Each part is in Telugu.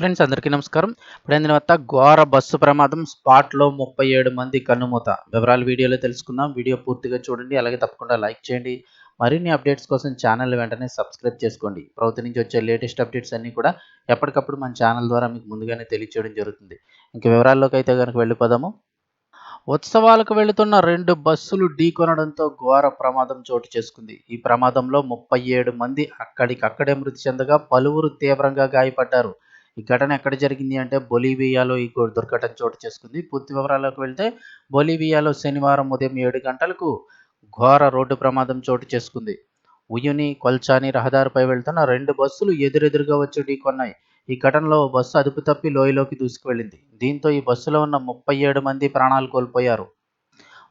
ఫ్రెండ్స్ అందరికీ నమస్కారం. ఇప్పుడు వద్ద ఘోర బస్సు ప్రమాదం స్పాట్లో ముప్పై ఏడు మంది కన్నుమూత. వివరాలు వీడియోలో తెలుసుకుందాం. వీడియో పూర్తిగా చూడండి. అలాగే తప్పకుండా లైక్ చేయండి. మరిన్ని అప్డేట్స్ కోసం ఛానల్ వెంటనే సబ్స్క్రైబ్ చేసుకోండి. ప్రభుత్వం నుంచి వచ్చే లేటెస్ట్ అప్డేట్స్ అన్నీ కూడా ఎప్పటికప్పుడు మన ఛానల్ ద్వారా మీకు ముందుగానే తెలియచేయడం జరుగుతుంది. ఇంక వివరాల్లోకి అయితే కనుక వెళ్ళిపోదాము. ఉత్సవాలకు వెళుతున్న రెండు బస్సులు ఢీకొనడంతో ఘోర ప్రమాదం చోటు చేసుకుంది. ఈ ప్రమాదంలో ముప్పై ఏడు మంది అక్కడికక్కడే మృతి చెందగా పలువురు తీవ్రంగా గాయపడ్డారు. ఈ ఘటన ఎక్కడ జరిగింది అంటే బొలీవియాలో ఈ దుర్ఘటన చోటు చేసుకుంది. పూర్తి వివరాల్లోకి వెళ్తే బొలీవియాలో శనివారం ఉదయం ఏడు గంటలకు ఘోర రోడ్డు ప్రమాదం చోటు చేసుకుంది. ఉయుని కొల్చాని రహదారిపై వెళ్తున్న రెండు బస్సులు ఎదురెదురుగా వచ్చి ఢీకొన్నాయి. ఈ ఘటనలో బస్సు అదుపు తప్పి లోయలోకి దూసుకువెళ్ళింది. దీంతో ఈ బస్సులో ఉన్న ముప్పై ఏడు మంది ప్రాణాలు కోల్పోయారు.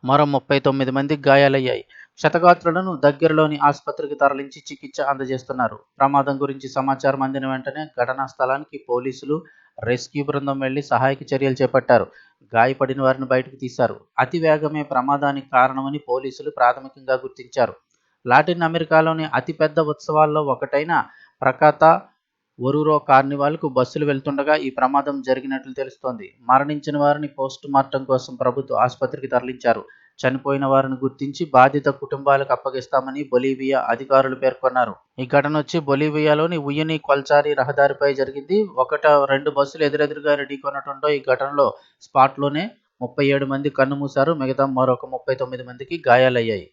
మరో ముప్పై తొమ్మిది మంది గాయాలయ్యాయి. క్షతగాత్రులను దగ్గరలోని ఆసుపత్రికి తరలించి చికిత్స అందజేస్తున్నారు. ప్రమాదం గురించి సమాచారం అందిన వెంటనే ఘటనా స్థలానికి పోలీసులు రెస్క్యూ బృందం వెళ్ళి సహాయక చర్యలు చేపట్టారు. గాయపడిన వారిని బయటకు తీశారు. అతి వేగమే ప్రమాదానికి కారణమని పోలీసులు ప్రాథమికంగా గుర్తించారు. లాటిన్ అమెరికాలోని అతిపెద్ద ఉత్సవాల్లో ఒకటైన ప్రకాత ఒరూరో కార్నివాల్కు బస్సులు వెళ్తుండగా ఈ ప్రమాదం జరిగినట్లు తెలుస్తోంది. మరణించిన వారిని పోస్ట్ మార్టం కోసం ప్రభుత్వ ఆసుపత్రికి తరలించారు. చనిపోయిన వారిని గుర్తించి బాధిత కుటుంబాలకు అప్పగిస్తామని బొలీవియా అధికారులు పేర్కొన్నారు. ఈ ఘటన వచ్చి బొలీవియాలోని ఉయ్యని కొల్చారి రహదారిపై జరిగింది. ఒకట రెండు బస్సులు ఎదురెదురుగా ఢీకొనటంతో ఈ ఘటనలో స్పాట్లోనే ముప్పై ఏడు మంది కన్నుమూశారు. మిగతా మరొక ముప్పై తొమ్మిది మందికి గాయాలయ్యాయి.